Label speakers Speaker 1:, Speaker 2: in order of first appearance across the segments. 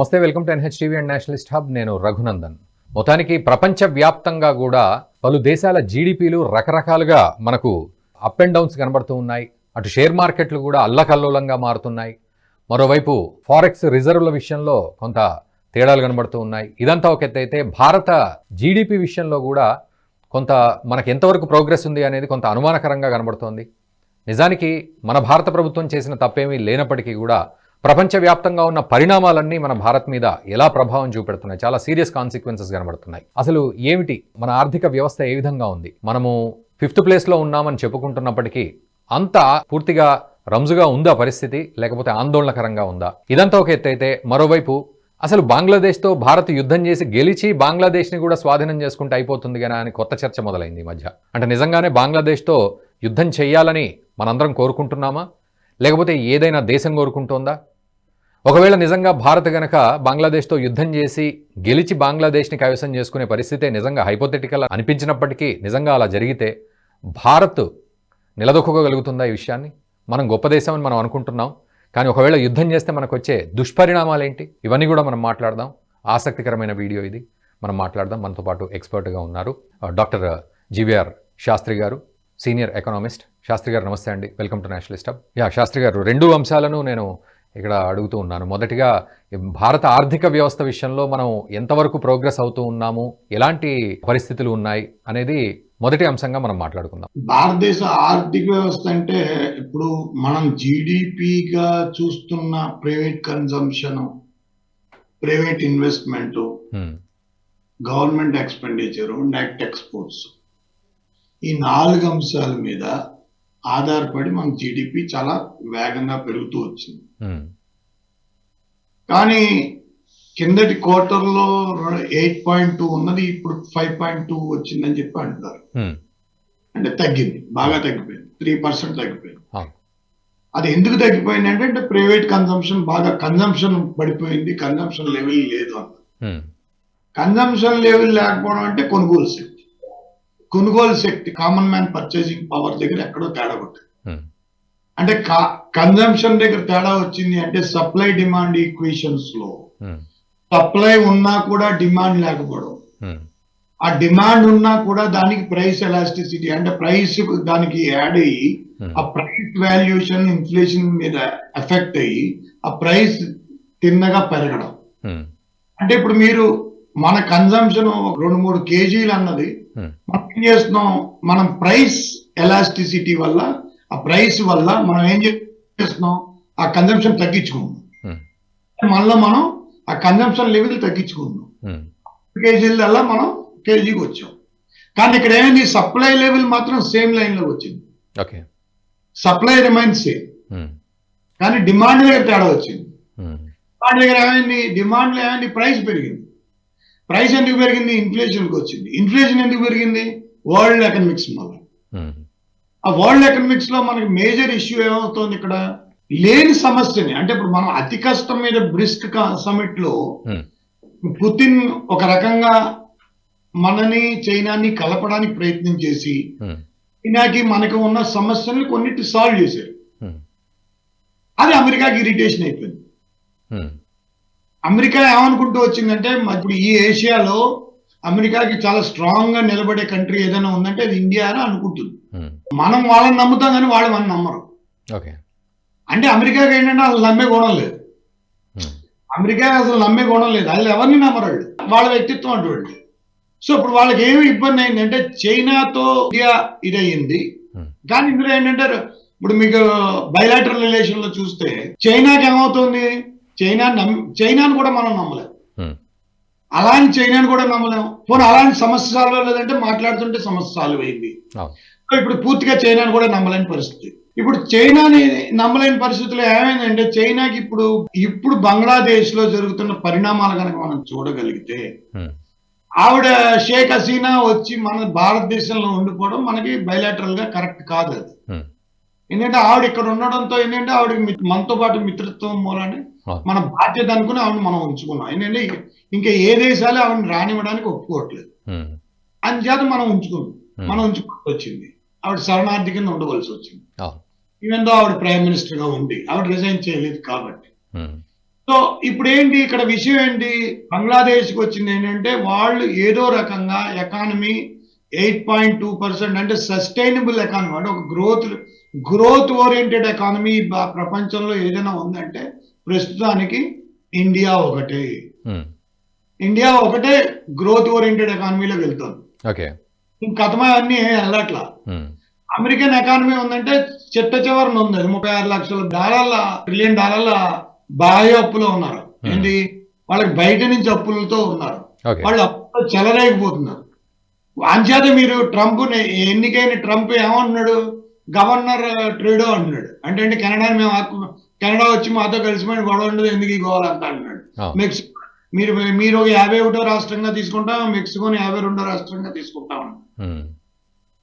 Speaker 1: నమస్తే welcome to NH TV and nationalist hub. నేను రఘునందన్. మొత్తానికి ప్రపంచవ్యాప్తంగా కూడా పలు దేశాల జీడిపిలు రకరకాలుగా మనకు అప్ అండ్ డౌన్స్ కనబడుతూ ఉన్నాయి. అటు షేర్ మార్కెట్లు కూడా అల్లకల్లోలంగా మారుతున్నాయి. మరోవైపు ఫారెక్స్ రిజర్వ్ల విషయంలో కొంత తేడాలు కనబడుతూ ఉన్నాయి. ఇదంతా ఒక అయితే భారత జీడిపి విషయంలో కూడా కొంత మనకు ఎంతవరకు ప్రోగ్రెస్ ఉంది అనేది కొంత అనుమానకరంగా కనబడుతోంది. నిజానికి మన భారత ప్రభుత్వం చేసిన తప్పేమీ లేనప్పటికీ కూడా ప్రపంచవ్యాప్తంగా ఉన్న పరిణామాలన్నీ మన భారత్ మీద ఎలా ప్రభావం చూపెడుతున్నాయి? చాలా సీరియస్ కాన్సిక్వెన్సెస్ కనబడుతున్నాయి. అసలు ఏమిటి? మన ఆర్థిక వ్యవస్థ ఏ విధంగా ఉంది? మనము ఫిఫ్త్ ప్లేస్లో ఉన్నామని చెప్పుకుంటున్నప్పటికీ అంత పూర్తిగా రంజుగా ఉందా పరిస్థితి? లేకపోతే ఆందోళనకరంగా ఉందా? ఇదంతా ఒక ఎత్తైతే మరోవైపు అసలు బంగ్లాదేశ్తో భారత్ యుద్ధం చేసి గెలిచి బంగ్లాదేశ్ని కూడా స్వాధీనం చేసుకుంటే అయిపోతుంది కదా అని కొత్త చర్చ మొదలైంది ఈ మధ్య. అంటే నిజంగానే బంగ్లాదేశ్తో యుద్ధం చేయాలని మనందరం కోరుకుంటున్నామా? లేకపోతే ఏదైనా దేశం కోరుకుంటోందా? ఒకవేళ నిజంగా భారత్ గనక బంగ్లాదేశ్తో యుద్ధం చేసి గెలిచి బంగ్లాదేశ్ని కైవసం చేసుకునే పరిస్థితే నిజంగా హైపోథెటికల్ అనిపించినప్పటికీ నిజంగా అలా జరిగితే భారత్ నిలదొక్కగలుగుతుందా ఈ విషయాన్ని? మనం గొప్ప దేశం అని మనం అనుకుంటున్నాం. కానీ ఒకవేళ యుద్ధం చేస్తే మనకు వచ్చే దుష్పరిణామాలు ఏంటి ఇవన్నీ కూడా మనం మాట్లాడదాం. ఆసక్తికరమైన వీడియో ఇది. మనం మాట్లాడదాం. మనతో పాటు ఎక్స్పర్ట్గా ఉన్నారు డాక్టర్ జీవీఆర్ శాస్త్రి గారు సీనియర్ ఎకనామిస్ట్. శాస్త్రి గారు నమస్తే అండి. Welcome to nationalist hub yeah Shastri garu రెండు అంశాలను నేను ఇక్కడ అడుగుతూ ఉన్నాను. మొదటిగా భారత ఆర్థిక వ్యవస్థ విషయంలో మనం ఎంతవరకు ప్రోగ్రెస్ అవుతూ ఉన్నాము ఎలాంటి పరిస్థితులు ఉన్నాయి అనేది మొదటి అంశంగా మనం మాట్లాడుకుందాం.
Speaker 2: భారతదేశ ఆర్థిక వ్యవస్థ అంటే ఇప్పుడు మనం జీడిపిగా చూస్తున్న private consumption private investment government expenditure net exports. ఈ నాలుగు అంశాల మీద ఆధారపడి మన జీడిపి చాలా వేగంగా పెరుగుతూ వచ్చింది. కానీ కిందటి క్వార్టర్లో ఎయిట్ పాయింట్ టూ ఉన్నది ఇప్పుడు ఫైవ్ పాయింట్ టూ వచ్చిందని చెప్పి అంటున్నారు.
Speaker 1: హ్మ్,
Speaker 2: అంటే తగ్గింది బాగా తగ్గిపోయింది త్రీ పర్సెంట్ తగ్గిపోయింది.
Speaker 1: అవును.
Speaker 2: అది ఎందుకు తగ్గిపోయింది అంటే అంటే ప్రైవేట్ కన్సంప్షన్ బాగా కన్సంప్షన్ పడిపోయింది కన్సంప్షన్ లెవెల్ లేదు అన్న
Speaker 1: హ్మ్,
Speaker 2: కన్సంప్షన్ లెవెల్ లేకపోవడం అంటే కొనుగోలు శక్తి. కొనుగోలు శక్తి కామన్ మ్యాన్ పర్చేసింగ్ పవర్ దగ్గర ఎక్కడో తేడా కొట్టింది. అంటే కన్సంప్షన్ దగ్గర తేడా వచ్చింది అంటే సప్లై డిమాండ్
Speaker 1: ఈక్వేషన్స్లో.
Speaker 2: సప్లై ఉన్నా కూడా డిమాండ్ లేకపోవడం.
Speaker 1: హ్మ్,
Speaker 2: ఆ డిమాండ్ ఉన్నా కూడా దానికి ప్రైస్ ఎలాస్టిసిటీ అంటే ప్రైస్ దానికి యాడ్ అయ్యి
Speaker 1: హ్మ్,
Speaker 2: ఆ ప్రైస్ వాల్యుయేషన్ ఇన్ఫ్లేషన్ మీద ఎఫెక్ట్ అయ్యి ఆ ప్రైస్ తిన్నగా పెరగడం. అంటే ఇప్పుడు మీరు మన కన్జంప్షన్ రెండు మూడు కేజీలు అన్నది. మనం ఏం చేస్తున్నాం? మనం ప్రైస్ ఎలాస్టిసిటీ వల్ల ఆ ప్రైస్ వల్ల మనం ఏం చేస్తున్నాం? ఆ కన్జంప్షన్ తగ్గించుకుందాం. మళ్ళీ మనం ఆ కన్జంప్షన్ లెవెల్ తగ్గించుకుందాం కేజీలల్లా మనం కేజీకి వచ్చాం. కానీ ఇక్కడ ఏమైంది? సప్లై లెవెల్ మాత్రం సేమ్ లైన్లోకి వచ్చింది.
Speaker 1: ఓకే.
Speaker 2: సప్లై రిమైన్ సేమ్ కానీ డిమాండ్ దగ్గర తేడా వచ్చింది. డిమాండ్ దగ్గర ఏమైంది? డిమాండ్లో ఏమైంది? ప్రైస్ పెరిగింది. ప్రైస్ ఎందుకు పెరిగింది? ఇన్ఫ్లేషన్ వచ్చింది. ఇన్ఫ్లేషన్ ఎందుకు పెరిగింది? వరల్డ్ ఎకనామిక్స్ వల్ల. ఆ వరల్డ్ ఎకనామిక్స్లో మనకి మేజర్ ఇష్యూ ఏమవుతుంది ఇక్కడ? లేని సమస్యని అంటే ఇప్పుడు మనం అతి కష్టం మీద బ్రిస్క్
Speaker 1: సమిట్లో.
Speaker 2: పుతిన్ ఒక రకంగా మనని చైనాని కలపడానికి ప్రయత్నం చేసి చైనాకి మనకి ఉన్న సమస్యల్ని కొన్నిటి సాల్వ్ చేశారు. అది అమెరికాకి ఇరిటేషన్ అయిపోయింది. అమెరికా ఏమనుకుంటూ వచ్చిందంటే ఇప్పుడు ఈ ఏషియాలో అమెరికాకి చాలా స్ట్రాంగ్గా నిలబడే కంట్రీ ఏదైనా ఉందంటే అది ఇండియా అని అనుకుంటుంది.
Speaker 1: హ్మ్.
Speaker 2: మనం వాళ్ళని నమ్ముతాం కానీ వాళ్ళు మనం నమ్మరు. అంటే అమెరికాకి ఏంటంటే వాళ్ళు నమ్మే గుణం లేదు.
Speaker 1: హ్మ్,
Speaker 2: అమెరికా అసలు నమ్మే గుణం లేదు. వాళ్ళు ఎవరిని నమ్మరు వాళ్ళు? వాళ్ళ వ్యక్తిత్వం అటువంటి సో ఇప్పుడు వాళ్ళకి ఏమి ఇబ్బంది అయిందంటే చైనాతో ఇండియా ఇదయ్యింది.
Speaker 1: Hmm.
Speaker 2: కానీ ఇందులో ఏంటంటే ఇప్పుడు మీకు బయలాటరల్ రిలేషన్లో చూస్తే చైనాకి ఏమవుతుంది? చైనా నమ్ చైనాని కూడా మనం నమ్మలేం.
Speaker 1: హ్మ్,
Speaker 2: అలాంటి చైనాని కూడా నమ్మలేం. పోనీ అలాంటి సమస్య సాల్వ్ అవ్వలేదంటే మాట్లాడుతుంటే సమస్య సాల్వ్ అయింది. ఇప్పుడు పూర్తిగా చైనాని కూడా నమ్మలేని పరిస్థితి. ఇప్పుడు చైనాని నమ్మలేని పరిస్థితుల్లో ఏమైందంటే చైనాకి ఇప్పుడు ఇప్పుడు బంగ్లాదేశ్లో జరుగుతున్న పరిణామాలు కనుక మనం చూడగలిగితే ఆవిడ షేక్ హసీనా వచ్చి మన భారతదేశంలో ఉండిపోవడం మనకి బయలాటరల్గా కరెక్ట్ కాదు అది. ఎందుకంటే ఆవిడ ఇక్కడ ఉండడంతో ఏంటంటే ఆవిడకి మిత్- మనతో పాటు మిత్రత్వం మూలని
Speaker 1: అవును.
Speaker 2: మన బాధ్యత అనుకుని ఆవిడ మనం ఉంచుకున్నాం. ఏంటంటే ఇంకా ఏ దేశాలు ఆవిడని రానివ్వడానికి ఒప్పుకోవట్లేదు.
Speaker 1: హ్మ్,
Speaker 2: అందుచేత మనం ఉంచుకున్నాం. మనం ఉంచుకోవాల్సి వచ్చింది. ఆవిడ శరణార్థి కింద ఉండవలసి వచ్చింది. ఈవెన్ దో ఆవిడ ప్రైమ్ మినిస్టర్గా ఉండి ఆవిడ రిజైన్ చేయలేదు కాబట్టి. సో ఇప్పుడు ఏంటి ఇక్కడ విషయం ఏంటి? బంగ్లాదేశ్కి వచ్చింది ఏంటంటే వాళ్ళు ఏదో రకంగా economy eight point two percent అంటే సస్టైనబుల్ ఎకానమీ అంటే ఒక గ్రోత్ గ్రోత్ ఓరియంటెడ్ ఎకానమీ ప్రపంచంలో ఏదైనా ఉందంటే ప్రస్తుతానికి ఇండియా ఒకటే. ఇండియా ఒకటే గ్రోత్ ఓరియంటెడ్ ఎకానమీలోకి వెళ్తుంది.
Speaker 1: ఓకే.
Speaker 2: గతమే అన్ని వెళ్ళట్లా. అమెరికన్ ఎకానమీ ఉందంటే చిట్ట చివరిన ఉంది. అది ముప్పై ఆరు లక్షల డాలర్ల ట్రిలియన్ డాలర్ల బాహ్య అప్పులో ఉన్నారు.
Speaker 1: Hmm.
Speaker 2: ఏంటి వాళ్ళకి బయట నుంచి అప్పులతో ఉన్నారు. వాళ్ళు అప్పులు చెలరేగిపోతున్నారు. అంచేత మీరు ట్రంప్ ఎన్నికైన ట్రంప్ ఏమంటున్నాడు గవర్నర్ ట్రూడో అంటున్నాడు. అంటే అంటే కెనడా మేము కెనడా వచ్చి మాతో కలిసిపోయిన గొడవ ఉండదు ఎందుకు ఈ గోవాలంతా అంతా అంటున్నాడు. మెక్సికో మీరు మీరు యాభై ఒకటో రాష్ట్రంగా తీసుకుంటాం మెక్సికోని యాభై రెండో రాష్ట్రంగా తీసుకుంటాం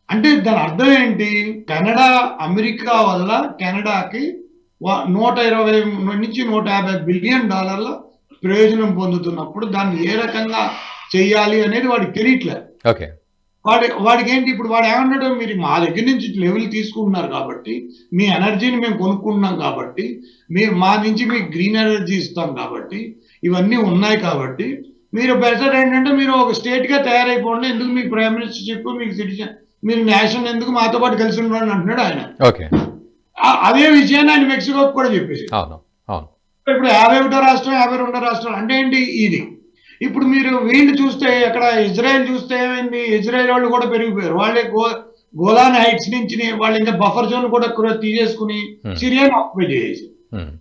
Speaker 2: అంటే దాని అర్థం ఏంటి? కెనడా అమెరికా వల్ల కెనడాకి నూట ఇరవై నుంచి నూట యాభై బిలియన్ డాలర్ల ప్రయోజనం పొందుతున్నప్పుడు దాన్ని ఏ రకంగా చెయ్యాలి అనేది వాడికి తెలియట్లేదు.
Speaker 1: ఓకే.
Speaker 2: వాడి వాడికి ఏంటి ఇప్పుడు వాడు ఏమన్నాడు? మీరు మా దగ్గర నుంచి లెవెల్ తీసుకుంటున్నారు కాబట్టి మీ ఎనర్జీని మేము కొనుక్కుంటున్నాం కాబట్టి మీరు మా నుంచి మీకు గ్రీన్ ఎనర్జీ ఇస్తాం కాబట్టి ఇవన్నీ ఉన్నాయి కాబట్టి మీరు బెటర్ ఏంటంటే మీరు ఒక స్టేట్గా తయారైపోండి. ఎందుకు మీకు ప్రైమ్ మినిస్టర్షిప్ మీకు సిటిజన్ మీరు నేషన్ ఎందుకు మాతో పాటు కలిసి ఉండండి అంటున్నాడు ఆయన. అదే విషయాన్ని ఆయన మెక్సికోకి కూడా చెప్పేసి ఇప్పుడు యాభై ఒకటో రాష్ట్రం యాభై రెండో రాష్ట్రం అంటే ఏంటి? ఇది. ఇప్పుడు మీరు వీళ్ళు చూస్తే అక్కడ ఇజ్రాయెల్ చూస్తే ఏమైంది? ఇజ్రాయెల్ వాళ్ళు కూడా పెరిగిపోయారు. వాళ్ళే గో గోలాన్ హైట్స్ నుంచి వాళ్ళు ఇంకా బఫర్ జోన్ కూడా తీసేసుకుని
Speaker 1: Hmm.
Speaker 2: సిరియాను ఆక్యుపై చేసేసి
Speaker 1: ఉమ్,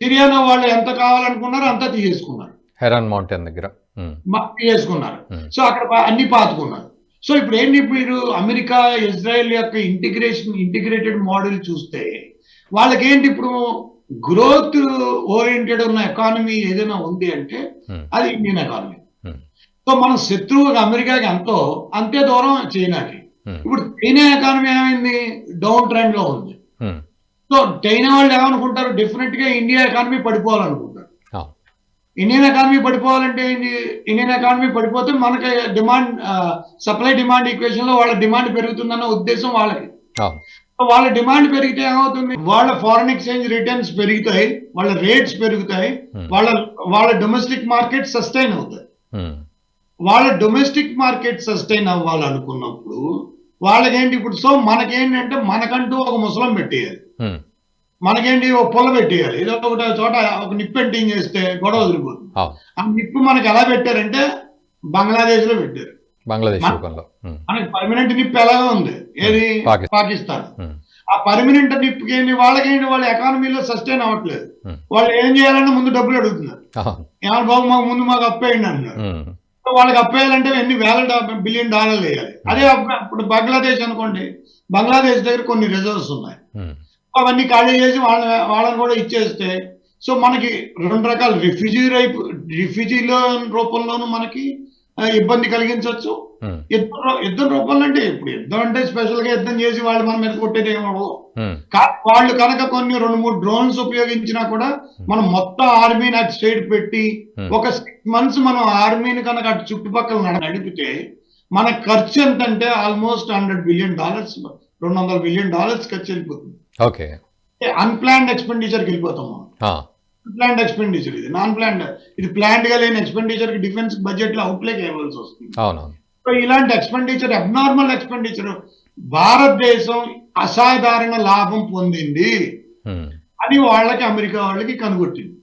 Speaker 2: సిరియాలో వాళ్ళు ఎంత కావాలనుకున్నారో అంతా తీసేసుకున్నారు.
Speaker 1: హెరాన్ మౌంటైన్ దగ్గర.
Speaker 2: మ- తీసేసుకున్నారు.
Speaker 1: Hmm.
Speaker 2: సో అక్కడ అన్ని పాతుకున్నారు. సో ఇప్పుడు ఏంటి మీరు అమెరికా ఇజ్రాయెల్ యొక్క ఇంటిగ్రేషన్ ఇంటిగ్రేటెడ్ మోడల్ చూస్తే వాళ్ళకి ఏంటి ఇప్పుడు గ్రోత్ ఓరియంటెడ్ ఉన్న ఎకానమీ ఏదైనా ఉంది అంటే
Speaker 1: Hmm.
Speaker 2: అది ఇండియన్ ఎకానమీ.
Speaker 1: Hmm.
Speaker 2: సో మన శత్రువు అమెరికాకి ఎంతో అంతే దూరం చైనాకి.
Speaker 1: Hmm.
Speaker 2: ఇప్పుడు చైనా ఎకానమీ ఏమైంది? డౌన్ ట్రెండ్లో ఉంది సో చైనా వాళ్ళు ఏమనుకుంటారు? డెఫినెట్గా ఇండియా ఎకానమీ పడిపోవాలనుకుంటారు. ఇండియన్ ఎకానమీ పడిపోవాలంటే ఇండియన్ ఎకానమీ పడిపోతే మనకి డిమాండ్ సప్లై డిమాండ్ ఈక్వేషన్లో వాళ్ళ డిమాండ్ పెరుగుతుందన్న ఉద్దేశం వాళ్ళకి. వాళ్ళ డిమాండ్ పెరిగితే ఏమవుతుంది? వాళ్ళ ఫారెన్ ఎక్స్చేంజ్ రిటర్న్స్ పెరుగుతాయి వాళ్ళ రేట్స్ పెరుగుతాయి
Speaker 1: Hmm.
Speaker 2: వాళ్ళ వాళ్ళ డొమెస్టిక్ మార్కెట్ సస్టైన్ అవుతాయి.
Speaker 1: ఉమ్,
Speaker 2: వాళ్ళ డొమెస్టిక్ మార్కెట్ సస్టైన్ అవ్వాలనుకున్నప్పుడు వాళ్ళకేంటి ఇప్పుడు? సో మనకేంటంటే మనకంటూ ఒక ముసలం పెట్టేయాలి.
Speaker 1: ఉమ్,
Speaker 2: మనకేంటి? ఒక పొల పెట్టేయాలి. ఏదో ఒకటి చోట ఒక నిప్పు ఎంటింగ్ చేస్తే గొడవ వదిలిపోతుంది. ఆ నిప్పు మనకి ఎలా పెట్టారంటే బంగ్లాదేశ్లో పెట్టారు.
Speaker 1: బంగ్లాదేశ్
Speaker 2: మనకి పర్మనెంట్ నిప్పు ఎలాగో ఉంది. ఏది?
Speaker 1: పాకిస్తాన్.
Speaker 2: ఆ పర్మనెంట్ నిప్పుకి ఏంటి వాళ్ళకేంటి? వాళ్ళ ఎకానమీలో సస్టైన్ అవ్వట్లేదు. వాళ్ళు ఏం చేయాలన్నా ముందు డబ్బులు అడుగుతున్నారు. ఏమన్నా బాబు మాకు ముందు మాకు అప్పేయండి సో వాళ్ళకి అప్పేయాలంటే ఎన్ని వేల బిలియన్ డాలర్లు వేయాలి. అదే ఇప్పుడు బంగ్లాదేశ్ అనుకోండి. బంగ్లాదేశ్ దగ్గర కొన్ని రిజర్వ్స్ ఉన్నాయి. అవన్నీ ఖాళీ చేసి వాళ్ళ వాళ్ళని కూడా ఇచ్చేస్తే సో మనకి రెండు రకాల. రిఫ్యూజీ రైపు రిఫ్యూజీలో రూపంలోనూ మనకి ఇబ్బంది కలిగించవచ్చు. యుద్ధం యుద్ధం రూపంలో అంటే ఇప్పుడు యుద్ధం అంటే స్పెషల్గా యుద్ధం చేసి వాళ్ళు మన మీద కొట్టేది ఏమో. వాళ్ళు కనుక కొన్ని రెండు మూడు డ్రోన్స్ ఉపయోగించినా కూడా మనం మొత్తం ఆర్మీని అటు సైడ్ పెట్టి. ఒక సిక్స్ మంత్స్ మనం ఆర్మీని కనుక అటు చుట్టుపక్కల నడ- నడిపితే మన ఖర్చు ఎంత అంటే ఆల్మోస్ట్ హండ్రెడ్ బిలియన్ డాలర్స్ రెండు వందల బిలియన్ డాలర్స్ ఖర్చు వెళ్ళిపోతుంది.
Speaker 1: ఓకే.
Speaker 2: అన్ప్లాన్డ్ ఎక్స్పెండిచర్కి వెళ్ళిపోతాం మనం. అన్ప్లాన్డ్ ఎక్స్పెండిచర్ ఇది. నాన్ ప్లాన్డ్ ఇది ప్లాన్డ్గా లేని ఎక్స్పెండిచర్కి డిఫెన్స్ బడ్జెట్లో అవుట్లే చేయవలసి వస్తుంది. సో ఇలాంటి ఎక్స్పెండిచర్ అబ్నార్మల్ ఎక్స్పెండిచర్ భారతదేశం అసాధారణ లాభం పొందింది. అని వాళ్ళకి అమెరికా వాళ్ళకి కనుగొట్టింది.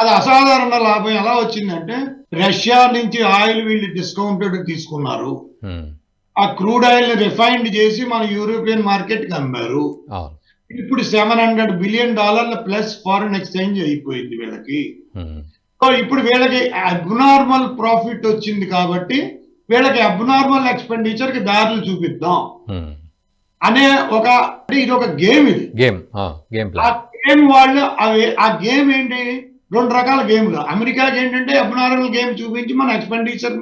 Speaker 2: అది అసాధారణ లాభం ఎలా వచ్చిందంటే రష్యా నుంచి ఆయిల్ వీళ్ళు డిస్కౌంటెడ్ తీసుకున్నారు. ఆ క్రూడ్ ఆయిల్ రిఫైన్డ్ చేసి మన యూరోపియన్ మార్కెట్కి అమ్మారు ఇప్పుడు సెవెన్ హండ్రెడ్ బిలియన్ డాలర్ల ప్లస్ ఫారెన్ ఎక్స్చేంజ్ అయిపోయింది వీళ్ళకి.
Speaker 1: ఉమ్,
Speaker 2: సో ఇప్పుడు వీళ్ళకి అబ్నార్మల్ ప్రాఫిట్ వచ్చింది కాబట్టి వీళ్ళకి అబ్నార్మల్ ఎక్స్పెండిచర్కి దారులు చూపిద్దాం.
Speaker 1: ఉమ్.
Speaker 2: అనే ఒక ఇది ఒక గేమ్ ఇది.
Speaker 1: గేమ్ ఆ, గేమ్
Speaker 2: ఆ
Speaker 1: ప్లాన్
Speaker 2: గేమ్ వాళ్ళు అవి ఆ గేమ్ ఏంటి? రెండు రకాల గేమ్లు. అమెరికాకి ఏంటంటే అబ్నార్మల్ గేమ్ చూపించి మన ఎక్స్పెండిచర్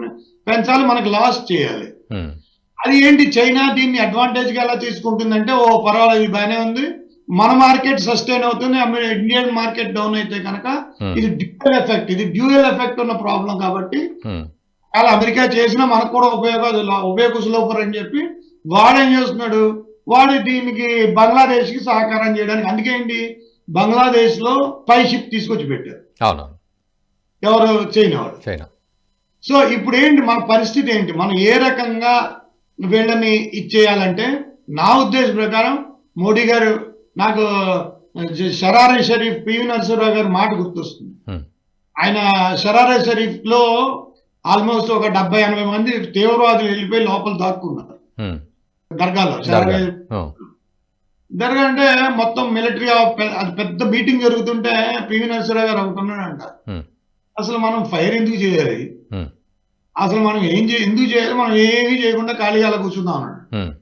Speaker 2: పెంచాలి మనకి లాస్ చేయాలి.
Speaker 1: ఉమ్,
Speaker 2: అది ఏంటి? చైనా దీన్ని అడ్వాంటేజ్గా ఎలా తీసుకుంటుందంటే ఓ పర్వాలేదు ఇది బాగానే ఉంది. మన మార్కెట్ సస్టైన్ అవుతుంది ఇండియన్ మార్కెట్ డౌన్ అయితే కనుక
Speaker 1: ఉమ్,
Speaker 2: ఇది డ్యూయల్ ఎఫెక్ట్ ఇది డ్యూయల్ ఎఫెక్ట్ ఉన్న ప్రాబ్లం కాబట్టి అలా అమెరికా చేసినా మనకు కూడా ఉపయోగాలు ఉపయోగసులోపర్ అని చెప్పి వాడు ఏం చేస్తున్నాడు? వాడు దీనికి బంగ్లాదేశ్కి సహకారం చేయడానికి అందుకే ఏంటి? బంగ్లాదేశ్లో స్పై షిప్ తీసుకొచ్చి పెట్టారు. ఎవరు? చైనా వాడు.
Speaker 1: చైనా.
Speaker 2: సో ఇప్పుడు ఏంటి మన పరిస్థితి ఏంటి? మనం ఏ రకంగా వీళ్ళని ఇచ్చేయాలంటే నా ఉద్దేశం ప్రకారం మోడీ గారు నాకు షరారీ షరీఫ్ పివి నరసింహరావు గారి మాట గుర్తొస్తుంది. ఆయన షరారీ షరీఫ్లో ఆల్మోస్ట్ ఒక డెబ్బై ఎనభై మంది తీవ్రవాదులు వెళ్ళిపోయి లోపల దాక్కున్నారు దర్గాలో
Speaker 1: దర్గా.
Speaker 2: అంటే మొత్తం మిలిటరీ అది పెద్ద మీటింగ్ జరుగుతుంటే పివి నరసింహరావు గారు ఒకటి ఉన్నాడంట
Speaker 1: Hmm.
Speaker 2: అసలు మనం ఫైర్ ఎందుకు చేయాలి. అసలు మనం ఏం చే ఎందుకు చేయాలి? మనం ఏమీ చేయకుండా ఖాళీగా అలా కూర్చుందాం అన్నాడు.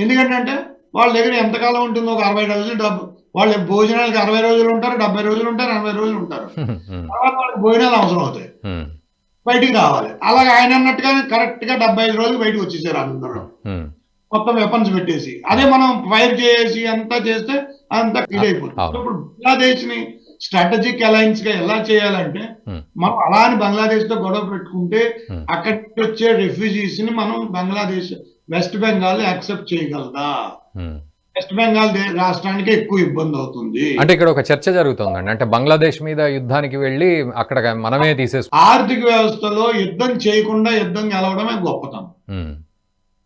Speaker 2: ఎందుకంటే అంటే వాళ్ళ దగ్గర ఎంతకాలం ఉంటుందో? ఒక అరవై రోజులు డబ్బు. వాళ్ళ భోజనాలకి అరవై రోజులు ఉంటారు డెబ్బై రోజులు ఉంటారు ఎనభై రోజులు ఉంటారు. తర్వాత వాళ్ళకి భోజనాలు అవసరం అవుతాయి. బయటికి రావాలి. అలాగే ఆయన అన్నట్టుగా కరెక్ట్గా డెబ్బై ఐదు రోజులు బయటకు వచ్చేసారు అందరూ. మొత్తం వెపన్స్ పెట్టేసి. అదే మనం ఫైర్ చేసి అంతా చేస్తే అంతా ఇదైపోతుంది. ఇప్పుడు బంగ్లాదేశ్ని స్ట్రాటజిక్ అలయన్స్గా ఎలా చేయాలంటే
Speaker 1: Hmm.
Speaker 2: మనం అలా అని బంగ్లాదేశ్తో గొడవ పెట్టుకుంటే
Speaker 1: Hmm.
Speaker 2: అక్కడి నుంచి వచ్చే రెఫ్యూజీస్ని మనం బంగ్లాదేశ్ వెస్ట్ బెంగాల్ యాక్సెప్ట్ చేయగలదా. వెస్ట్ బెంగాల్ దే- రాష్ట్రానికి ఎక్కువ ఇబ్బంది అవుతుంది.
Speaker 1: అంటే ఇక్కడ ఒక చర్చ జరుగుతుందండి. అంటే బంగ్లాదేశ్ మీద యుద్ధానికి వెళ్ళి అక్కడ మనమే తీసేసు
Speaker 2: ఆర్థిక వ్యవస్థలో యుద్ధం చేయకుండా యుద్ధం గెలవడమే గొప్పతనం.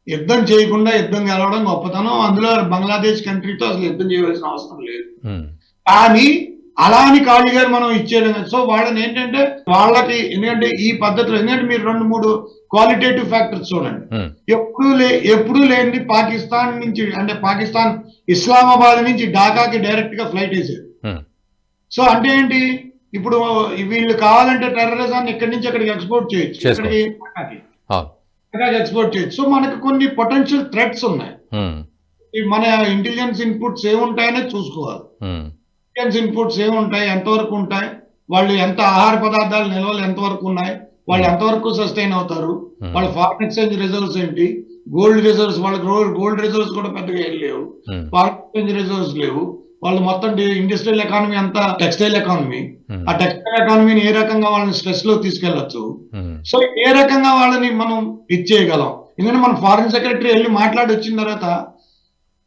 Speaker 2: యుద్ధం చేయకుండా యుద్ధం గెలవడం గొప్పతనం. అందులో బంగ్లాదేశ్ కంట్రీతో అసలు యుద్ధం చేయవలసిన అవసరం లేదు. కానీ అలా అని ఖాళీ గారు మనం ఇచ్చేయడం కాదు. సో వాళ్ళని ఏంటంటే వాళ్ళకి ఎందుకంటే ఈ పద్ధతిలో ఎందుకంటే మీరు రెండు మూడు క్వాలిటేటివ్ ఫ్యాక్టర్స్ చూడండి.
Speaker 1: ఉమ్,
Speaker 2: ఎప్పుడు లే ఎప్పుడు లేని పాకిస్తాన్ నుంచి అంటే పాకిస్తాన్ ఇస్లామాబాద్ నుంచి ఢాకాకి డైరెక్ట్గా ఫ్లైట్ వేసేది.
Speaker 1: ఉమ్,
Speaker 2: సో అంటే ఏంటి? ఇప్పుడు వీళ్ళు కావాలంటే టెర్రరిజాన్ని ఇక్కడి నుంచి అక్కడికి ఎక్స్పోర్ట్ చేయొచ్చు. ఇక్కడికి ఎక్స్పోర్ట్ చేయొచ్చు. సో మనకు కొన్ని పొటెన్షియల్ థ్రెట్స్ ఉన్నాయి. ఈ మన ఇంటెలిజెన్స్ ఇన్పుట్స్ ఏముంటాయనే చూసుకోవాలి. ఇంటెలిజెన్స్ ఇన్పుట్స్ ఏముంటాయి ఎంతవరకు ఉంటాయి? వాళ్ళు ఎంత ఆహార పదార్థాల నిల్వలు ఎంతవరకు ఉన్నాయి? వాళ్ళు ఎంతవరకు సస్టైన్ అవుతారు?
Speaker 1: ఉమ్,
Speaker 2: వాళ్ళ ఫారెన్ ఎక్స్చేంజ్ రిజర్వ్స్ ఏంటి? గోల్డ్ రిజర్వ్స్ వాళ్ళకి గోల్డ్ రిజర్వ్స్ కూడా పెద్దగా ఏం లేవు. ఫారెన్ ఎక్స్చేంజ్ రిజర్వ్స్ లేవు. వాళ్ళు మొత్తం ఇండస్ట్రియల్ ఎకానమీ అంతా టెక్స్టైల్ ఎకానమీ
Speaker 1: ఉమ్,
Speaker 2: ఆ టెక్స్టైల్ ఎకానమీని ఏ రకంగా వాళ్ళని స్ట్రెస్లో
Speaker 1: తీసుకెళ్ళొచ్చు
Speaker 2: సో ఏ రకంగా వాళ్ళని మనం ఇచ్చేయగలం ఎందుకంటే మన ఫారెన్ సెక్రటరీ వెళ్ళి మాట్లాడి వచ్చిన తర్వాత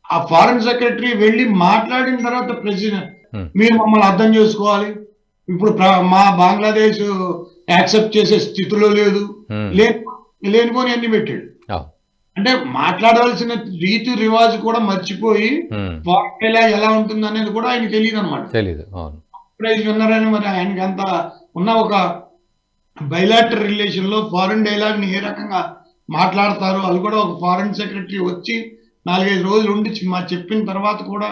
Speaker 2: ఆ ఫారెన్ సెక్రటరీ వెళ్ళి మాట్లాడిన తర్వాత ప్రెసిడెంట్
Speaker 1: Hmm.
Speaker 2: మీరు మమ్మల్ని అర్థం చేసుకోవాలి. ఇప్పుడు మా బంగ్లాదేశ్ యాక్సెప్ట్ చేసే స్థితిలో లేదు. లేని లేనిపోని అన్ని పెట్టాడు. అంటే మాట్లాడవలసిన రీతి రివాజు కూడా మర్చిపోయి ఫారెన్ ఎలా ఎలా ఉంటుంది అనేది కూడా ఆయన తెలియదు అనమాట
Speaker 1: అవును.
Speaker 2: ప్రైజ్ విన్నారని మరి ఆయనకి అంత ఉన్న ఒక బైలాటర్ రిలేషన్లో ఫారెన్ డైలాగ్ని ఏ రకంగా మాట్లాడతారు అది కూడా ఒక ఫారెన్ సెక్రటరీ వచ్చి నాలుగైదు రోజులు ఉండి మా చెప్పిన తర్వాత కూడా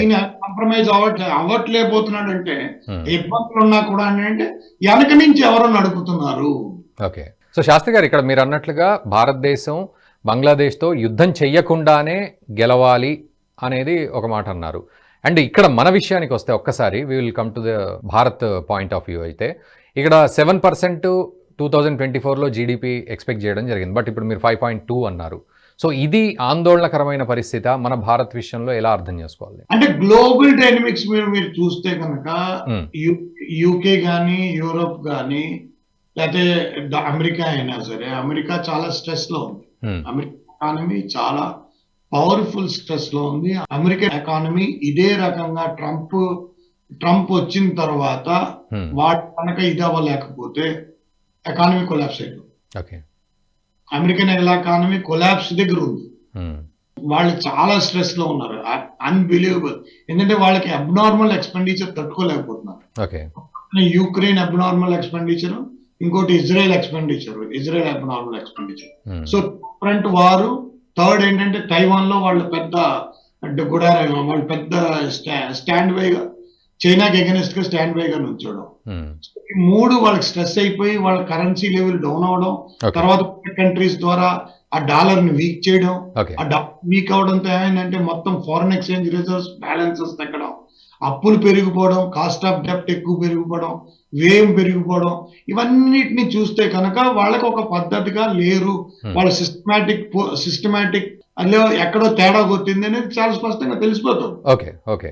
Speaker 2: ఈయన కాంప్రమైజ్ అవ్వట్లే అవ్వట్లేకపోతున్నాడంటే
Speaker 1: ఉమ్.
Speaker 2: ఇబ్బందులు ఉన్నా కూడా అంటే వెనక నుంచి ఎవరు నడుపుతున్నారు.
Speaker 1: ఓకే. సో శాస్త్రి గారు ఇక్కడ మీరు అన్నట్లుగా భారతదేశం బంగ్లాదేశ్తో యుద్ధం చెయ్యకుండానే గెలవాలి అనేది ఒక మాట అన్నారు. అండ్ ఇక్కడ మన విషయానికి వస్తే ఒక్కసారి we will come to the Bharat point of view అయితే. ఇక్కడ seven percent two thousand twenty ఫోర్లో జీడిపి ఎక్స్పెక్ట్ చేయడం జరిగింది. బట్ ఇప్పుడు మీరు ఫైవ్ పాయింట్ టూ అన్నారు. సో ఇది ఆందోళనకరమైన పరిస్థితి మన భారత్ విషయంలో ఎలా అర్థం చేసుకోవాలి?
Speaker 2: అంటే గ్లోబల్ డైనమిక్స్ మీరు మీరు చూస్తే కనుక. యూకే గానీ యూరోప్ గానీ లేకపోతే అమెరికా అయినా సరే అమెరికా చాలా స్ట్రెస్లో ఉంది అమెరికా ఎకానమీ చాలా పవర్ఫుల్ స్ట్రెస్లో ఉంది. అమెరికన్ ఎకానమీ ఇదే రకంగా ట్రంప్ ట్రంప్ వచ్చిన తర్వాత వాటి కనుక ఇది అవ్వలేకపోతే ఎకానమీ కొలాప్స్ అయిపోతుంది.
Speaker 1: ఓకే.
Speaker 2: అమెరికన్ ఎకానమీ కొలాప్స్ దగ్గర ఉంది.
Speaker 1: ఉమ్,
Speaker 2: వాళ్ళు చాలా స్ట్రెస్లో ఉన్నారు. అన్బిలీవబుల్ ఎందుకంటే వాళ్ళకి అబ్నార్మల్ ఎక్స్పెండిచర్ తట్టుకోలేకపోతున్నారు. యూక్రెయిన్ అబ్నార్మల్ ఎక్స్పెండిచర్ ఇంకోటి Israel expenditure Israel abnormal expenditure so front వారు థర్డ్ ఏంటంటే తైవాన్లో వాళ్ళు పెద్ద గుడారం వాళ్ళు పెద్ద స్టాండ్ బైగా చైనాకి ఎగనెస్ట్గా స్టాండ్ బైగా నుంచోవడం
Speaker 1: ఉమ్,
Speaker 2: ఈ మూడు వాళ్ళకి స్ట్రెస్ అయిపోయి వాళ్ళ కరెన్సీ లెవెల్ డౌన్ అవడం తర్వాత కంట్రీస్ ద్వారా ఆ డాలర్ని వీక్ చేయడం ఆ డాలర్ వీక్ అవడంతో ఏమైందంటే మొత్తం ఫారెన్ ఎక్స్చేంజ్ రిజర్వ్స్ బ్యాలెన్సెస్ తగ్గడం అప్పులు పెరిగిపోవడం కాస్ట్ ఆఫ్ డెప్ట్ ఎక్కువ పెరిగిపోవడం వ్యయం పెరిగిపోవడం ఇవన్నిటిని చూస్తే కనుక వాళ్ళకి ఒక పద్ధతిగా లేరు.
Speaker 1: Hmm.
Speaker 2: వాళ్ళ సిస్టమాటిక్ సిస్టమాటిక్ అల్లో ఎక్కడో తేడా కొట్టింది అనేది చాలా స్పష్టంగా తెలిసిపోతుంది.
Speaker 1: ఓకే ఓకే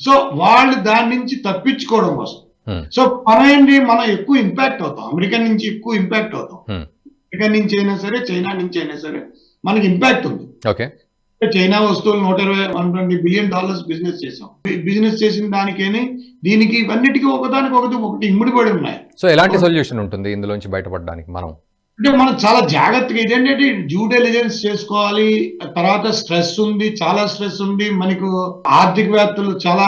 Speaker 2: సో వాళ్ళు దాని నుంచి తప్పించుకోవడం కోసం.
Speaker 1: Hmm.
Speaker 2: సో మనం ఏంటి మనం ఎక్కువ ఇంపాక్ట్ అవుతాం. అమెరికా నుంచి ఎక్కువ ఇంపాక్ట్ అవుతాం.
Speaker 1: Hmm.
Speaker 2: అమెరికా నుంచి అయినా సరే చైనా నుంచి అయినా సరే మనకి ఇంపాక్ట్ ఉంది.
Speaker 1: ఓకే
Speaker 2: చైనా వస్తువులు నూట ఇరవై one twenty billion dollars business చేసాం బిజినెస్ చేసిన దానికేని దీనికి ఇవన్నిటికీ ఒకదానికి ఒకటి ఒకటి ఇమ్ముడిపడి ఉన్నాయి.
Speaker 1: సో ఎలాంటి సొల్యూషన్ ఉంటుంది ఇందులోంచి బయటపడడానికి మనం?
Speaker 2: అంటే మనం చాలా జాగ్రత్తగా ఇదేంటంటే డ్యూ డెలిజెన్స్ చేసుకోవాలి తర్వాత స్ట్రెస్ ఉంది చాలా స్ట్రెస్ ఉంది మనకు ఆర్థికవేత్తలు చాలా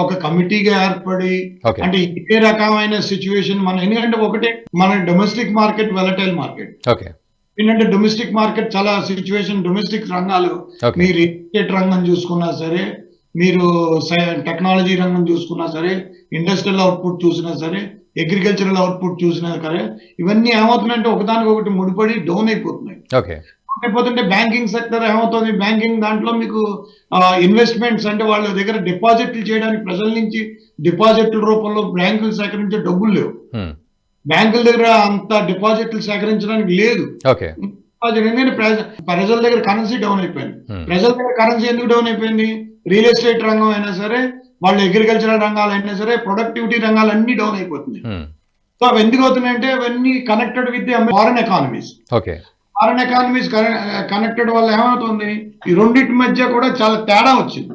Speaker 2: ఒక కమిటీగా ఏర్పడి అంటే ఏ రకమైన సిచ్యువేషన్ మన ఎందుకంటే ఒకటే మన domestic market volatile market
Speaker 1: okay
Speaker 2: ఏంటంటే డొమెస్టిక్ మార్కెట్ చాలా సిచ్యువేషన్ డొమెస్టిక్ రంగాలు మీరు ఎస్టేట్ రంగం చూసుకున్నా సరే మీరు టెక్నాలజీ రంగం చూసుకున్నా సరే ఇండస్ట్రియల్ అవుట్పుట్ చూసినా సరే అగ్రికల్చరల్ అవుట్పుట్ చూసినా సరే ఇవన్నీ ఏమవుతున్నాయంటే ఒకదానికి ఒకటి ముడిపడి డౌన్ అయిపోతున్నాయి. అయిపోతుంటే బ్యాంకింగ్ సెక్టర్ ఏమవుతుంది? బ్యాంకింగ్ దాంట్లో మీకు ఇన్వెస్ట్మెంట్స్ అంటే వాళ్ళ దగ్గర డిపాజిట్లు చేయడానికి ప్రజల నుంచి డిపాజిట్ల రూపంలో బ్యాంకులు సేకరించే డబ్బులు లేవు.
Speaker 1: హ్మ్.
Speaker 2: బ్యాంకుల దగ్గర అంత డిపాజిట్లు సేకరించడానికి లేదు. ఎందుకంటే ప్రజల దగ్గర కరెన్సీ డౌన్ అయిపోయింది.
Speaker 1: హ్మ్.
Speaker 2: ప్రజల దగ్గర కరెన్సీ ఎందుకు డౌన్ అయిపోయింది? రియల్ ఎస్టేట్ రంగం అయినా సరే వాళ్ళు అగ్రికల్చరల్ రంగాలు అయినా సరే ప్రొడక్టివిటీ రంగాలు అన్ని డౌన్ అయిపోతున్నాయి. సో అవి ఎందుకు అవుతున్నాయంటే అవన్నీ connected with foreign economies
Speaker 1: okay
Speaker 2: foreign economies connected వల్ల ఏమవుతుంది? ఈ రెండింటి మధ్య కూడా చాలా తేడా వచ్చింది.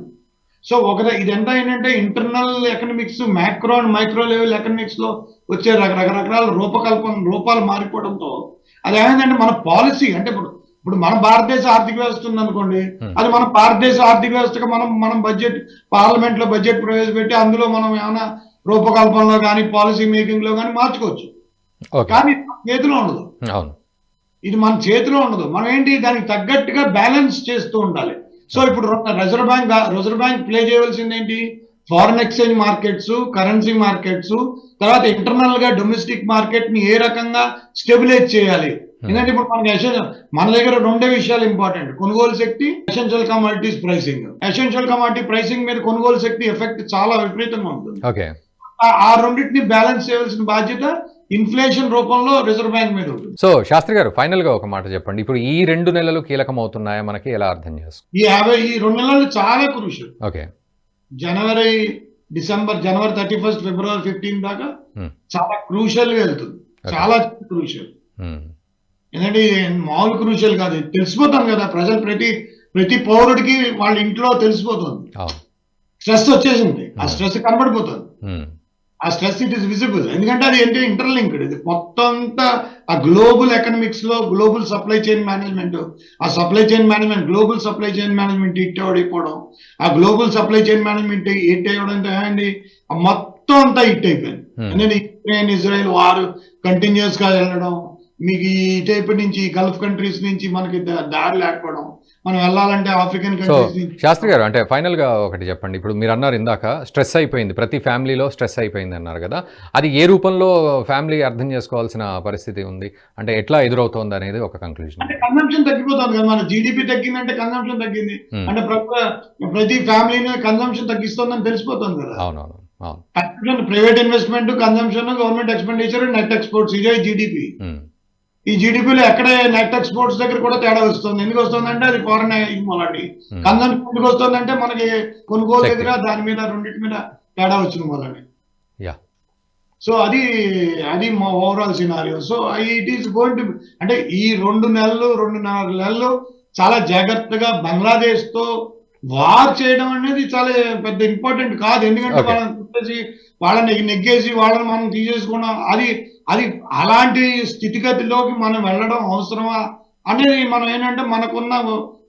Speaker 2: సో ఒక ఇదంతా ఏంటంటే internal economics macro and micro level ఎకనామిక్స్లో వచ్చే రక- రకరకాల రూపకల్పన రూపాలు మారిపోవడంతో అది ఏమైందంటే మన పాలసీ అంటే ఇప్పుడు ఇప్పుడు మన భారతదేశ ఆర్థిక వ్యవస్థ ఉందనుకోండి
Speaker 1: Hmm.
Speaker 2: అది మన భారతదేశ ఆర్థిక వ్యవస్థగా మనం మనం బడ్జెట్ పార్లమెంట్లో బడ్జెట్ ప్రవేశపెట్టి అందులో మనం ఏమైనా రూపకల్పనలో కానీ పాలసీ మేకింగ్లో కానీ మార్చుకోవచ్చు. కానీ చేతిలో ఉండదు. ఇది మన చేతిలో ఉండదు. మనం ఏంటి దానికి తగ్గట్టుగా బ్యాలెన్స్ చేస్తూ ఉండాలి. సో ఇప్పుడు reserve bank reserve bank play చేయవలసింది ఏంటి? Foreign exchange markets currency markets తర్వాత ఇంటర్నల్గా డొమెస్టిక్ మార్కెట్ని ఏ రకంగా స్టెబిలైజ్ చేయాలి? ఎందుకంటే ఇప్పుడు మనకి ఎసెన్- మన దగ్గర రెండే విషయాలు ఇంపార్టెంట్ కొనుగోలు శక్తి essential commodities pricing essential commodity pricing మీద కొనుగోలు శక్తి ఎఫెక్ట్ చాలా విపరీతంగా ఉంటుంది.
Speaker 1: ఓకే.
Speaker 2: ఆ- రెండింటిని బ్యాలెన్స్ చేయవలసిన బాధ్యత ఇన్ఫ్లేషన్ రూపంలో రిజర్వ్ బ్యాంక్ మీద ఉంటుంది.
Speaker 1: సో శాస్త్రి గారు ఫైనల్గా ఒక మాట చెప్పండి. ఇప్పుడు ఈ రెండు నెలలు కీలకం అవుతున్నాయా మనకి ఎలా అర్థం చేసుకో
Speaker 2: ఈ యాభై ఈ రెండు నెలలు చాలా crucial
Speaker 1: okay.
Speaker 2: January December January thirty first February fifteen దాకా. చాలా క్రూషియల్ వెళ్తుంది. చాలా క్రూషియల్
Speaker 1: హ్మ్.
Speaker 2: ఎందుకంటే మామూలు క్రూషియల్ కాదు. తెలిసిపోతాం కదా ప్రజలు ప్రతి ప్రతి పౌరుడికి వాళ్ళ ఇంట్లో తెలిసిపోతుంది. స్ట్రెస్ వచ్చేసింది. ఆ. స్ట్రెస్ కనబడిపోతుంది. ఆ స్ట్రెస్ ఇట్ ఇస్ విజిబుల్ ఎందుకంటే అది ఏంటి? ఇంటర్లింక్డ్ ఇది మొత్తం అంతా ఆ గ్లోబల్ ఎకనామిక్స్లో గ్లోబల్ సప్లై చైన్ మేనేజ్మెంట్ ఆ supply chain management global supply chain management hit అయిపోవడం? ఆ global supply chain management hit అయ్యడం ఆ మొత్తం అంతా హిట్ అయిపోయింది. యుక్రెయిన్ ఇజ్రాయెల్ వారు కంటిన్యూస్గా వెళ్ళడం మీకు ఈ టైప్ నుంచి గల్ఫ్ కంట్రీస్ నుంచి మనకి దారి లేకపోవడం మనం వెళ్ళాలంటే ఆఫ్రికన్ కంట్రీస్
Speaker 1: శాస్త్రి గారు అంటే ఫైనల్గా ఒకటి చెప్పండి. ఇప్పుడు మీరు అన్నారు ఇందాక స్ట్రెస్ అయిపోయింది. ప్రతి ఫ్యామిలీలో స్ట్రెస్ అయిపోయింది అన్నారు కదా. అది ఏ రూపంలో ఫ్యామిలీ అర్థం చేసుకోవాల్సిన పరిస్థితి ఉంది? అంటే ఎట్లా ఎదురవుతోంది అనేది ఒక కంక్లూజన్
Speaker 2: అంటే కన్సంప్షన్ తగ్గిపోతుంది కదా మన జీడిపి తగ్గిందంటే కన్సంప్షన్ తగ్గింది.
Speaker 1: Hmm.
Speaker 2: అంటే ప్రతి ఫ్యామిలీని కన్సంప్షన్ తగ్గిస్తుందని తెలిసిపోతుంది కదా.
Speaker 1: అవునవును.
Speaker 2: Private investment consumption government expenditure net exports ఇదే జీడిపి. ఈ జీడిపిలో ఎక్కడే నెట్ ఎక్స్పోర్ట్స్ దగ్గర కూడా తేడా వస్తుంది ఎందుకు వస్తుందంటే అది ఫారెన్
Speaker 1: హ్మ్.
Speaker 2: కన్సంప్షన్ ఎందుకు వస్తుందంటే మనకి కొనుగోలు. దగ్గర దాని మీద రెండింటి మీద తేడా వచ్చిన
Speaker 1: Yeah.
Speaker 2: సో అది అది మా overall scenario so it is going to అంటే ఈ రెండు నెలలు రెండున్నర నెలలు చాలా జాగ్రత్తగా బంగ్లాదేశ్తో వార్ చేయడం అనేది చాలా పెద్ద ఇంపార్టెంట్ కాదు ఎందుకంటే. వాళ్ళని వాళ్ళని నెగ్గేసి వాళ్ళని మనం తీసేసుకున్నాం అది అది అలాంటి స్థితిగతిలోకి మనం వెళ్ళడం అవసరమా అనేది మనం ఏంటంటే మనకున్న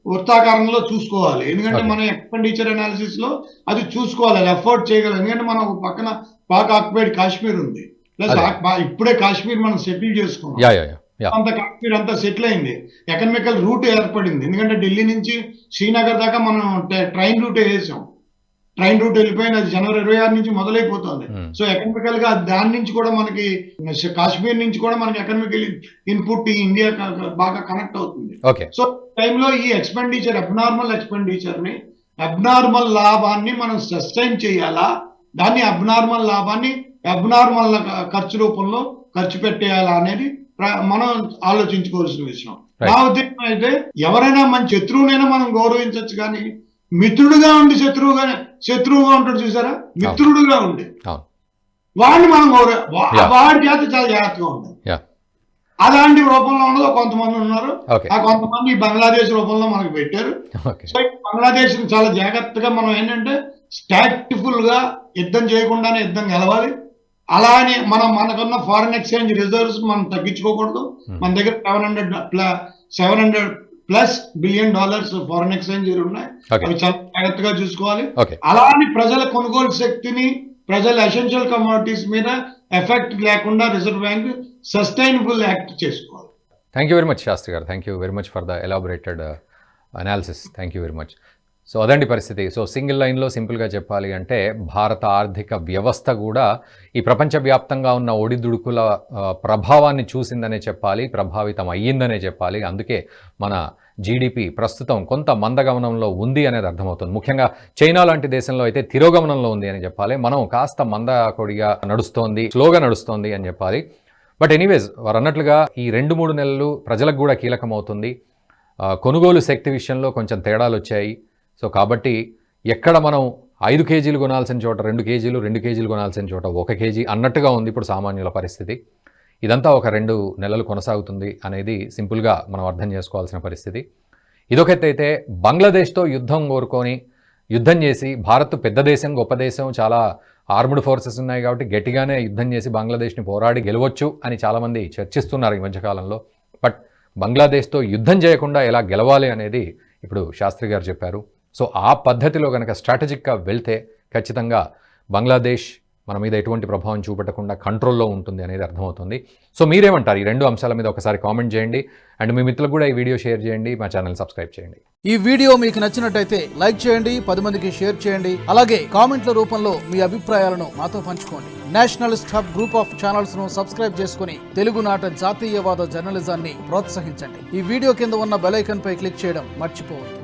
Speaker 2: వృత్తాకారంలో చూసుకోవాలి. ఎందుకంటే. మన ఎక్స్పెండిచర్ అనాలిసిస్లో అది చూసుకోవాలి అది అఫోర్డ్ చేయగలం. ఎందుకంటే మనం పక్కన పాక్ ఆక్యుపైడ్ కాశ్మీర్ ఉంది. ప్లస్ ఇప్పుడే కాశ్మీర్ మనం సెటిల్ చేసుకున్నాం. అంత కాశ్మీర్ అంతా సెటిల్ అయింది. ఎకనామికల్ రూట్ ఏర్పడింది. ఎందుకంటే ఢిల్లీ నుంచి శ్రీనగర్ దాకా మనం ట్రైన్ రూట్ వేసాం. ట్రైన్ రూట్ వెళ్ళిపోయింది అది జనవరి ఇరవై ఆరు నుంచి మొదలైపోతుంది. సో ఎకనామికల్గా దాని నుంచి కూడా మనకి కాశ్మీర్ నుంచి కూడా మనకి ఎకనామికల్ ఇన్పుట్ ఇండియా బాగా కనెక్ట్ అవుతుంది. సో టైంలో ఈ ఎక్స్పెండిచర్ అబ్నార్మల్ ఎక్స్పెండిచర్ని అబ్నార్మల్ లాభాన్ని మనం సస్టైన్ చేయాలా? దాన్ని అబ్నార్మల్ లాభాన్ని అబ్నార్మల్ ఖర్చు రూపంలో ఖర్చు పెట్టేయాలా అనేది మనం ఆలోచించుకోవాల్సిన విషయం. నా ఉద్దేశం అయితే ఎవరైనా మన శత్రువునైనా మనం గౌరవించవచ్చు కానీ మిత్రుడుగా ఉండి శత్రువుగా శత్రువుగా ఉంటాడు చూసారా? మిత్రుడుగా ఉండి. వాడిని మనం. వాడి చేత చాలా జాగ్రత్తగా ఉండాలి. అలాంటి రూపంలో ఉన్నదో కొంతమంది ఉన్నారు. ఆ కొంతమంది బంగ్లాదేశ్ రూపంలో మనకు పెట్టారు. సో బంగ్లాదేశ్ చాలా జాగ్రత్తగా మనం ఏంటంటే స్టాటిఫుల్గా యుద్ధం చేయకుండానే యుద్ధం గెలవాలి. అలా అని మనం మనకున్న ఫారిన్ ఎక్స్చేంజ్ రిజర్వ్స్ మనం తగ్గించుకోకూడదు.
Speaker 3: మన దగ్గర seven hundred seven hundred plus billion dollars foreign exchange ఉన్నాయి. అవి చాలా జాగ్రత్తగా చూసుకోవాలి.
Speaker 1: ఓకే.
Speaker 3: అలా అని ప్రజల కొనుగోలు శక్తిని ప్రజల ఎసెన్షియల్ కమోడిటీస్ మీద ఎఫెక్ట్ లేకుండా రిజర్వ్ బ్యాంక్ సస్టైనబుల్ యాక్ట్ చేసుకోవాలి.
Speaker 1: Thank you very much Shastri garu. Thank you very much for the elaborated analysis thank you very much so అదండి పరిస్థితి. సో సింగిల్ లైన్లో సింపుల్గా చెప్పాలి అంటే భారత ఆర్థిక వ్యవస్థ కూడా ఈ ప్రపంచవ్యాప్తంగా ఉన్న ఒడిదుడుకుల ప్రభావాన్ని చూసిందనే చెప్పాలి ప్రభావితం అయ్యిందనే చెప్పాలి. అందుకే మన జీడిపి ప్రస్తుతం కొంత మందగమనంలో ఉంది అనేది అర్థమవుతుంది. ముఖ్యంగా చైనా లాంటి దేశంలో అయితే తిరోగమనంలో ఉంది అని చెప్పాలి. మనం కాస్త మందకొడిగా నడుస్తోంది స్లోగా నడుస్తోంది అని చెప్పాలి. బట్ ఎనీవేస్ వారు అన్నట్లుగా ఈ రెండు మూడు నెలలు ప్రజలకు కూడా కీలకమవుతుంది. కొనుగోలు శక్తి విషయంలో కొంచెం తేడాలు వచ్చాయి సో కాబట్టి ఎక్కడ మనం ఐదు కేజీలు కొనాల్సిన చోట రెండు కేజీలు రెండు కేజీలు కొనాల్సిన చోట ఒక కేజీ అన్నట్టుగా ఉంది ఇప్పుడు సామాన్యుల పరిస్థితి. ఇదంతా ఒక రెండు నెలలు కొనసాగుతుంది అనేది సింపుల్గా మనం అర్థం చేసుకోవాల్సిన పరిస్థితి. ఇదొకైతే బంగ్లాదేశ్తో యుద్ధం కోరుకొని యుద్ధం చేసి భారత్ పెద్ద దేశం గొప్ప దేశం చాలా ఆర్మ్డ్ ఫోర్సెస్ ఉన్నాయి కాబట్టి గట్టిగానే యుద్ధం చేసి బంగ్లాదేశ్ని పోరాడి గెలవచ్చు అని చాలామంది చర్చిస్తున్నారు ఈ మధ్యకాలంలో బట్ బంగ్లాదేశ్తో యుద్ధం చేయకుండా ఎలా గెలవాలి అనేది ఇప్పుడు శాస్త్రి గారు చెప్పారు. సో ఆ పద్ధతిలో కనుక స్ట్రాటజిక్గా వెళ్తే ఖచ్చితంగా బంగ్లాదేశ్ మన మీద ఎటువంటి ప్రభావం చూపెట్టకుండా కంట్రోల్లో ఉంటుంది అనేది అర్థమవుతుంది. సో మీరేమంటారు? ఈ రెండు అంశాల మీద ఒకసారి కామెంట్ చేయండి. అండ్ మీ మిత్రులకు కూడా ఈ వీడియో షేర్ చేయండి. మా ఛానల్ సబ్స్క్రైబ్ చేయండి.
Speaker 4: ఈ వీడియో మీకు నచ్చినట్టయితే లైక్ చేయండి పది మందికి షేర్ చేయండి. అలాగే కామెంట్ల రూపంలో మీ అభిప్రాయాలను మాతో పంచుకోండి. నేషనలిస్ట్ హబ్ గ్రూప్ ఆఫ్ ఛానల్స్ను సబ్స్క్రైబ్ చేసుకుని తెలుగునాట జాతీయవాద జర్నలిజాన్ని ప్రోత్సహించండి. ఈ వీడియో కింద ఉన్న బెలైకన్ పై క్లిక్ చేయడం మర్చిపోవద్దు.